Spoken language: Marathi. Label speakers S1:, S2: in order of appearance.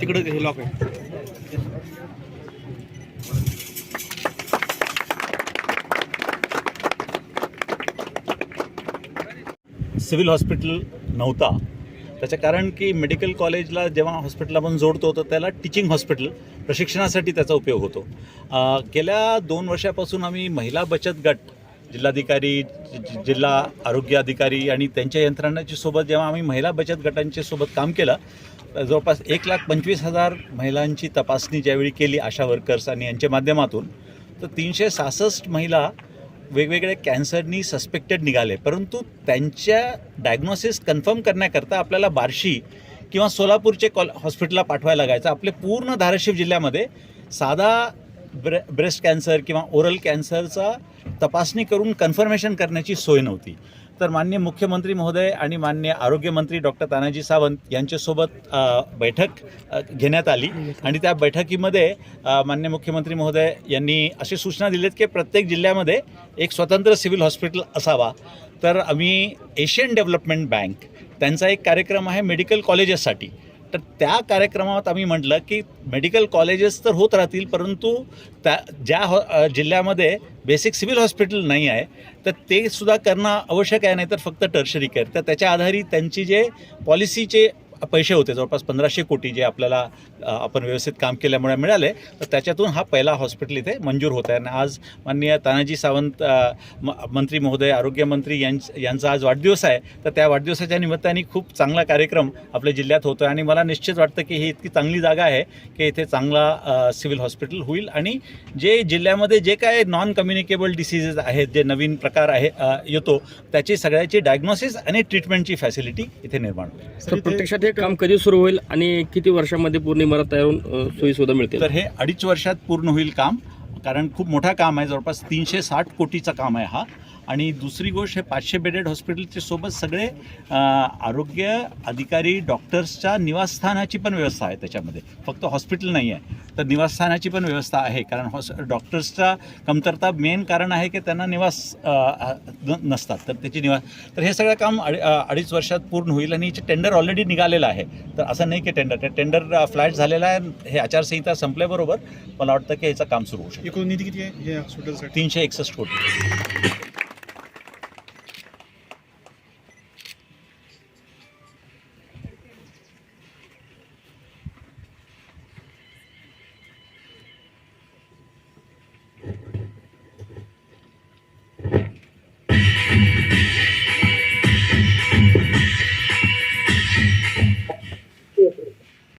S1: तिकडे हे लॉक आहे.
S2: सिव्हिल हॉस्पिटल नव्हता. त्याचं कारण की मेडिकल कॉलेजला जेव्हा हॉस्पिटल आपण जोडतो तर त्याला टीचिंग हॉस्पिटल प्रशिक्षणासाठी त्याचा उपयोग होतो. गेल्या दोन वर्षापासून आम्ही महिला बचत गट जिल्हाधिकारी जि- जिल्हा आरोग्य अधिकारी आणि त्यांच्या यंत्रणाच्या सोबत जेव्हा आम्ही महिला बचत गटांच्या सोबत काम केलं जवळपास एक लाख पंचवीस हजार महिलांची तपासणी ज्यावेळी केली आशा वर्कर्स आणि यांच्या माध्यमातून तर तीनशे सहासष्ट महिला वेगवेगळ्या कॅन्सरनी सस्पेक्टेड निघाले. परंतु त्यांच्या डायग्नोसिस कन्फर्म करण्याकरता आपल्याला बार्शी किंवा सोलापूरचे कॉल हॉस्पिटलला पाठवायला लागायचं. आपले पूर्ण धाराशिव जिल्ह्यामध्ये साधा ब्रे ब्रेस्ट कॅन्सर किंवा ओरल कॅन्सरचा तपासणी करून कन्फर्मेशन करण्याची सोय नव्हती. तर मान्य मुख्यमंत्री महोदय आणि मान्य आरोग्यमंत्री डॉक्टर तानाजी सावंत यांच्यासोबत बैठक घेण्यात आली. आणि त्या बैठकीमध्ये मान्य मुख्यमंत्री महोदय यांनी अशी सूचना दिलीत की प्रत्येक जिल्ह्यामध्ये एक स्वतंत्र सिव्हिल हॉस्पिटल असावा. तर आम्ही एशियन डेव्हलपमेंट बँक त्यांचा एक कार्यक्रम आहे मेडिकल कॉलेजेससाठी. तर त्या कार्यक्रमात आम्ही म्हटलं की मेडिकल कॉलेजेस तर होत राहतील परंतु त्या ज्या हो, हॉ जिल्ह्यामध्ये बेसिक सिव्हिल हॉस्पिटल नाही आहे तर ते सुद्धा करणं आवश्यक आहे नाही तर फक्त टर्शरी केअर. तर त्याच्या आधारी त्यांची जे पॉलिसीचे पैसे होते जवळपास पंधराशे कोटी जे आपल्याला आपण व्यवस्थित काम केल्यामुळे मिळाले तर त्याच्यातून हा पहिला हॉस्पिटल इथे मंजूर होत आहे. आणि आज माननीय तानाजी सावंत मंत्री महोदय आरोग्यमंत्री यांच यांचा आज वाढदिवस आहे. तर त्या वाढदिवसाच्या निमित्ताने खूप चांगला कार्यक्रम आपल्या जिल्ह्यात होतो आहे आणि मला निश्चित वाटतं की ही इतकी चांगली जागा आहे की इथे चांगला सिव्हिल हॉस्पिटल होईल. आणि जे जिल्ह्यामध्ये जे काय नॉन कम्युनिकेबल डिसिजेस आहेत जे नवीन प्रकार आहे येतो त्याची सगळ्याची डायग्नोसिस आणि ट्रीटमेंटची फॅसिलिटी इथे निर्माण होईल.
S3: तर प्रत्यक्षात ते काम कधी सुरू होईल आणि किती वर्षामध्ये पूर्ण इमारत तयार होऊन सोयी मिळते
S2: तर हे अडीच वर्षात पूर्ण होईल काम. कारण खूप मोठा काम आहे. जवळपास तीनशे साठ कोटीचा काम आहे हा. आणि दुसरी गोष्ट हे पाचशे बेडेड हॉस्पिटलच्या सोबत सगळे आरोग्य अधिकारी डॉक्टर्सच्या निवासस्थानाची पण व्यवस्था आहे त्याच्यामध्ये. फक्त हॉस्पिटल नाही आहे तर निवासस्थानाची पण व्यवस्था आहे कारण हॉस डॉक्टर्सचा कमतरता मेन कारण आहे की त्यांना निवास नसतात. तर त्याची निवास तर हे सगळं काम अडी अडीच वर्षात पूर्ण होईल आणि याचे टेंडर ऑलरेडी निघालेलं आहे. तर असं नाही की टेंडर ते टेंडर फ्लॅट झालेलं आहे हे आचारसंहिता संपल्याबरोबर मला वाटतं की याचं काम सुरू होऊ शकतं.
S1: एकूण निधी किती आहे
S2: तीनशे एकसष्ट कोटी.